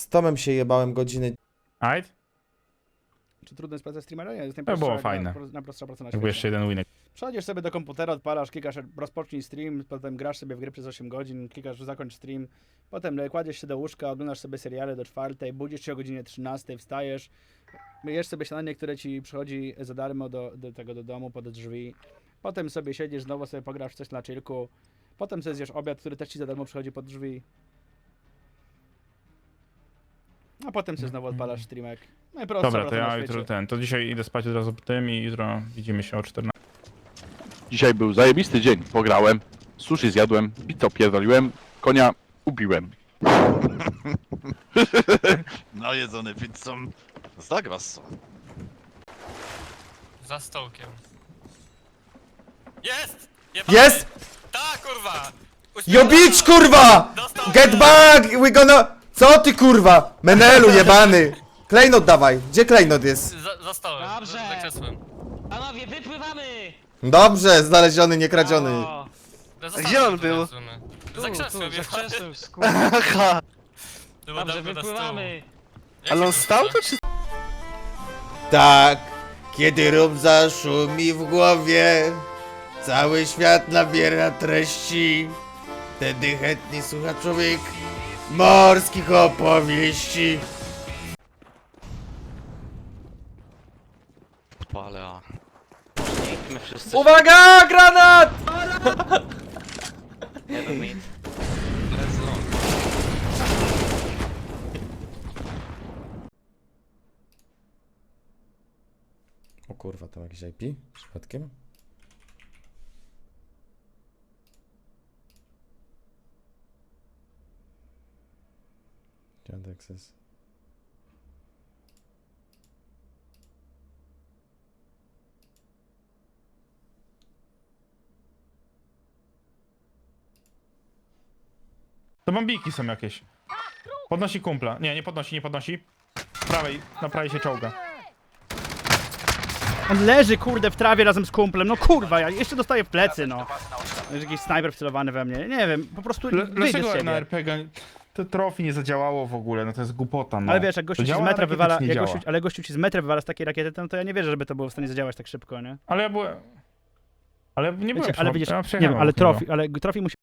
Z Tomem się jebałem godziny. Right? Czy trudno jest praca streamera? Nie, jest To najprostsza, było fajne. najpro- najprostsza praca na Jakby świecie. jeszcze jeden winek. Przechodzisz sobie do komputera, odpalasz, klikasz rozpocznij stream, potem grasz sobie w gry przez 8 godzin, klikasz zakończ stream, potem kładziesz się do łóżka, oglądasz sobie seriale do czwartej, budzisz się o godzinie 13, wstajesz, jesz sobie śniadanie, które ci przychodzi za darmo do, do tego do domu, pod drzwi, potem sobie siedzisz, znowu sobie pograsz coś na chillku, potem sobie zjesz obiad, który też ci za darmo przychodzi pod drzwi, a potem sobie znowu odpalasz streamek. Najprostsza Dobra, to ja jutro ten. To dzisiaj idę spać od razu po tym i jutro widzimy się o 14. Dzisiaj był zajebisty dzień. Pograłem, sushi zjadłem, pizzę pierdoliłem, konia ubiłem. Najedzony pizzą. Zagrasso. Za stołkiem. Jest! Jebany! Jest! Tak, kurwa! Yo bitch, kurwa! Dostał Get back! We gonna... Co ty kurwa? Menelu jebany! Klejnot dawaj. Gdzie klejnot jest? Za, za stołem, Dobrze. za, za krzesłem. Panowie, wypływamy! Dobrze, znaleziony, nie kradziony. O, Za, za Gdzie on był? krzesłem. tu, Za tu, krzesłem, za jebany. krzesłem, skurwa. Aha! To było Dobrze, wypływamy. Jak Ale się on stał to czy... Tak, kiedy rum zaszumi w głowie, cały świat nabiera treści. Wtedy chętnie słucha człowiek morskich opowieści. Pale, a. My wszyscy Uwaga, granat! jeden mit. O kurwa, tam jakiś IP? Przypadkiem? Giant access. To bombiki są jakieś. Podnosi kumpla. Nie, nie podnosi, nie podnosi. Prawej, na prawej się czołga. On leży, kurde, w trawie razem z kumplem. No kurwa, ja jeszcze dostaję w plecy, no. Jest jakiś snajper wcelowany we mnie. Nie wiem, po prostu L- wyjdzie z dlaczego na siebie. RPG to trofi nie zadziałało w ogóle? No to jest głupota, no. Ale wiesz, jak gościu ci z działa, metra wywala, nie jak działa. gościu, ale gościu ci z metra wywala z takiej rakiety, no to ja nie wierzę, żeby to było w stanie zadziałać tak szybko, nie? Ale ja byłem... Ale nie byłem Wiecie, ale widzisz, ja nie wiem, ale trofi, ale trofi musi